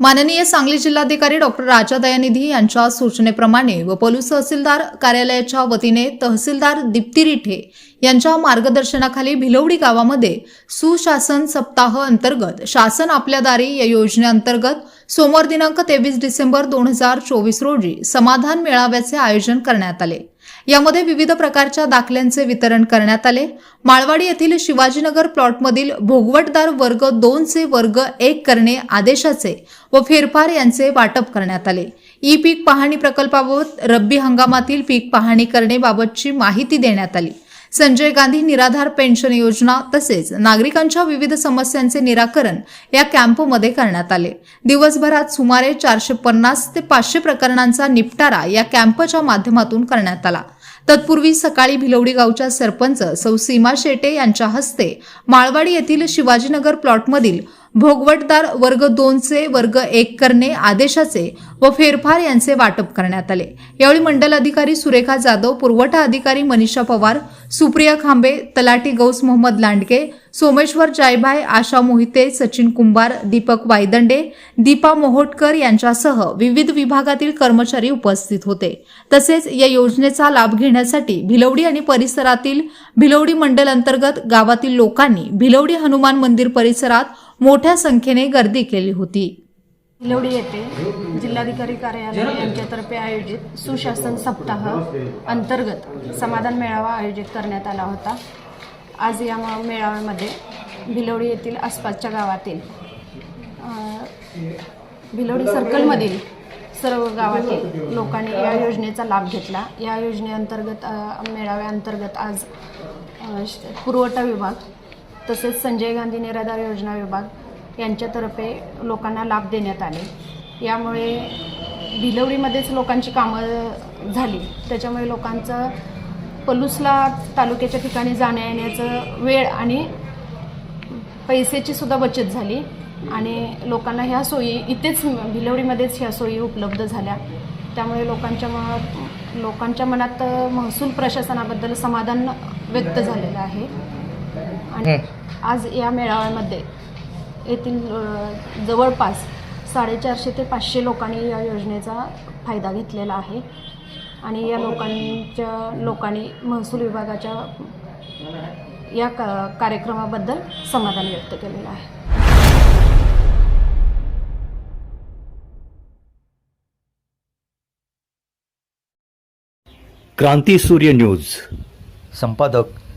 माननीय सांगली जिल्हाधिकारी डॉक्टर राजा दयानिधी यांच्या सूचनेप्रमाणे व पोलीस तहसीलदार कार्यालयाच्या वतीने तहसीलदार दीप्ती रिठे यांच्या मार्गदर्शनाखाली भिलवडी गावामध्ये सुशासन सप्ताह अंतर्गत शासन आपल्या दारी या योजनेअंतर्गत सोमवार दिनांक तेवीस डिसेंबर दोन हजार चोवीस रोजी समाधान मेळाव्याचे आयोजन करण्यात आले. यामध्ये विविध प्रकारच्या दाखल्यांचे वितरण करण्यात आले. माळवाडी येथील शिवाजीनगर प्लॉटमधील भोगवटदार वर्ग दोनचे वर्ग एक करणे आदेशाचे व फेरफार यांचे वाटप करण्यात आले. ई पीक पाहणी प्रकल्पाबाबत रब्बी हंगामातील पीक पाहणी करणेबाबतची माहिती देण्यात आली. संजय गांधी निराधार पेन्शन योजना तसेच नागरिकांच्या विविध समस्यांचे निराकरण या कॅम्पमध्ये करण्यात आले. दिवसभरात सुमारे चारशे पन्नास ते पाचशे प्रकरणांचा निपटारा या कॅम्पच्या माध्यमातून करण्यात आला. तत्पूर्वी सकाळी भिलवडी गावच्या सरपंच सौ सीमा शेटे यांच्या हस्ते माळवाडी येथील शिवाजीनगर प्लॉटमधील भोगवटदार वर्ग दोनचे वर्ग एक करणे आदेशाचे व फेरफार यांचे वाटप करण्यात आले. यावेळी मंडल अधिकारी सुरेखा जाधव पुरवठा अधिकारी मनीषा पवार सुप्रिया खांबे तलाटी गौस मोहम्मद लांडगे सोमेश्वर जायभाय आशा मोहिते सचिन कुंभार दीपक वायदंडे दीपा मोहोटकर यांच्यासह विविध विभागातील कर्मचारी उपस्थित होते. तसेच या योजनेचा लाभ घेण्यासाठी भिलवडी आणि परिसरातील भिलवडी मंडल अंतर्गत गावातील लोकांनी भिलवडी हनुमान मंदिर परिसरात मोठ्या संख्येने गर्दी केली होती. भिलवडी येथे जिल्हाधिकारी कार्यालय यांच्यातर्फे आयोजित सुशासन सप्ताह अंतर्गत समाधान मेळावा आयोजित करण्यात आला होता. आज या मेळाव्यामध्ये भिलवडी येथील आसपासच्या गावातील भिलवडी सर्कलमधील सर्व गावातील लोकांनी या योजनेचा लाभ घेतला. या योजनेअंतर्गत मेळाव्याअंतर्गत आज श- पुरवठा विभाग तसेच संजय गांधी निराधार योजना विभाग यांच्यातर्फे लोकांना लाभ देण्यात आले. यामुळे भिलवडीमध्येच लोकांची कामं झाली. त्याच्यामुळे लोकांचं पलूसला तालुक्याच्या ठिकाणी जाण्या येण्याचं वेळ आणि पैशाचीसुद्धा बचत झाली आणि लोकांना ह्या सोयी इथेच भिलवडीमध्येच ह्या सोयी उपलब्ध झाल्या. त्यामुळे लोकांच्या मनात लोकांच्या मनात महसूल प्रशासनाबद्दल समाधान व्यक्त झालेलं आहे. आणि आज या मेळाव्यामध्ये येथील जवळपास साडेचारशे ते पाचशे लोकांनी या योजनेचा फायदा घेतलेला आहे. आणि या लोकांच्या लोकांनी महसूल विभागाच्या या का कार्यक्रमाबद्दल समाधान व्यक्त केलेलं आहे. क्रांती सूर्य न्यूज. संपादक